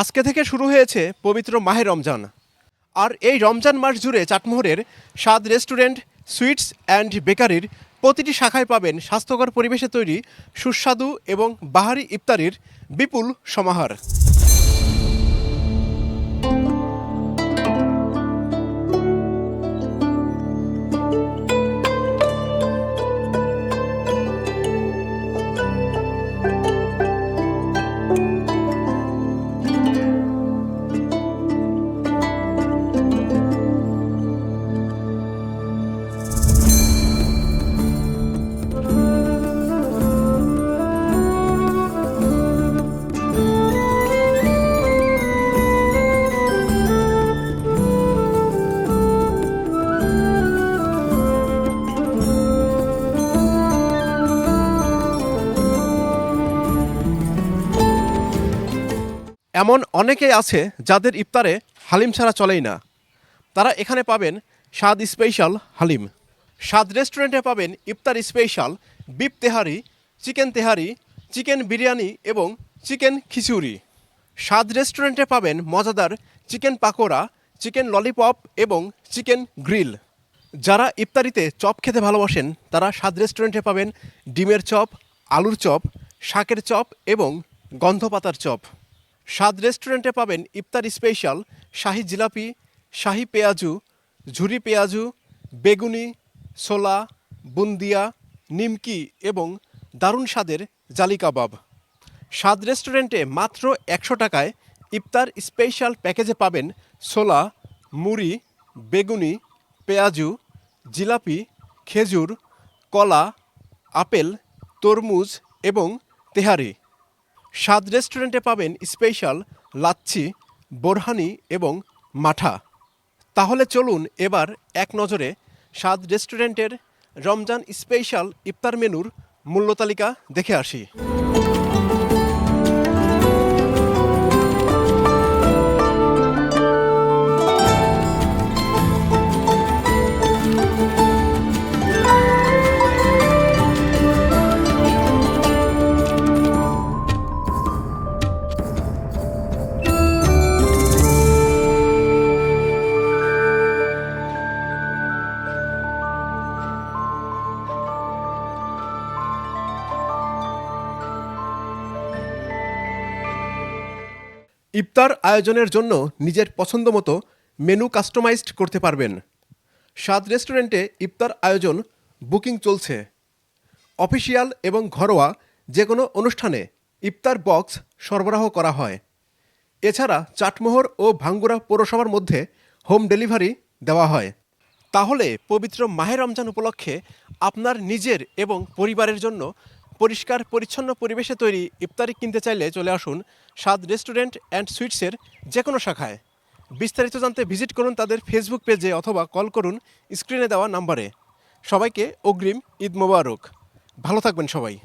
আজকে থেকে শুরু হয়েছে পবিত্র মাহে রমজান। আর এই রমজান মাস জুড়ে চাটমোহরের স্বাদ রেস্টুরেন্ট, সুইটস অ্যান্ড বেকারির প্রতিটি শাখায় পাবেন স্বাস্থ্যকর পরিবেশে তৈরি সুস্বাদু এবং বাহারি ইফতারির বিপুল সমাহার। এমন অনেকেই আছে যাদের ইফতারে হালিম ছাড়া চলেই না। তারা এখানে পাবেন স্বাদ স্পেশাল হালিম। স্বাদ রেস্টুরেন্টে পাবেন ইফতার special beef tehari, chicken tehari, chicken biryani এবং চিকেন খিচুড়ি। স্বাদ রেস্টুরেন্টে পাবেন মজাদার চিকেন পাকোড়া, চিকেন ললিপপ এবং চিকেন গ্রিল। যারা ইফতারিতে চপ খেতে ভালোবাসেন, তারা স্বাদ রেস্টুরেন্টে পাবেন ডিমের চপ, আলুর চপ, শাকের চপ এবং গন্ধপাতার চপ। স্বাদ রেস্টুরেন্টে পাবেন ইফতার স্পেশাল, শাহি জিলাপি, শাহি পেঁয়াজু, ঝুরি পেঁয়াজু, বেগুনি, ছোলা, বুন্দিয়া, নিমকি এবং দারুণ স্বাদের জালি কাবাব। স্বাদ রেস্টুরেন্টে মাত্র একশো টাকায় ইফতার স্পেশাল প্যাকেজে পাবেন ছোলা, মুড়ি, বেগুনি, পেঁয়াজু, জিলাপি, খেজুর, কলা, আপেল, তরমুজ এবং তেহারি। স্বাদ রেস্টুরেন্টে পাবেন স্পেশাল লাচ্ছি, বোরহানি এবং মাঠা। তাহলে চলুন এবার এক নজরে স্বাদ রেস্টুরেন্টের রমজান স্পেশাল ইফতার মেনুর মূল্য তালিকা দেখে আসি। ইফতার আয়োজনের জন্য নিজের পছন্দ মতো মেনু কাস্টমাইজড করতে পারবেন। স্বাদ রেস্টুরেন্টে ইফতার আয়োজন বুকিং চলছে। অফিসিয়াল এবং ঘরোয়া যে কোনো অনুষ্ঠানে ইফতার বক্স সরবরাহ করা হয়। এছাড়া চাটমোহর ও ভাঙ্গুড়া পৌরসভার মধ্যে হোম ডেলিভারি দেওয়া হয়। তাহলে পবিত্র মাহে রমজান উপলক্ষে আপনার নিজের এবং পরিবারের জন্য পরিষ্কার, পরিচ্ছন্ন পরিবেশে তৈরি ইফতারি কিনতে চাইলে চলে আসুন স্বাদ রেস্টুরেন্ট অ্যান্ড সুইটসের যে কোনো শাখায়। বিস্তারিত জানতে ভিজিট করুন তাদের ফেসবুক পেজে অথবা কল করুন স্ক্রিনে দেওয়া নাম্বারে। সবাইকে অগ্রিম ঈদ মোবারক। ভালো থাকবেন সবাই।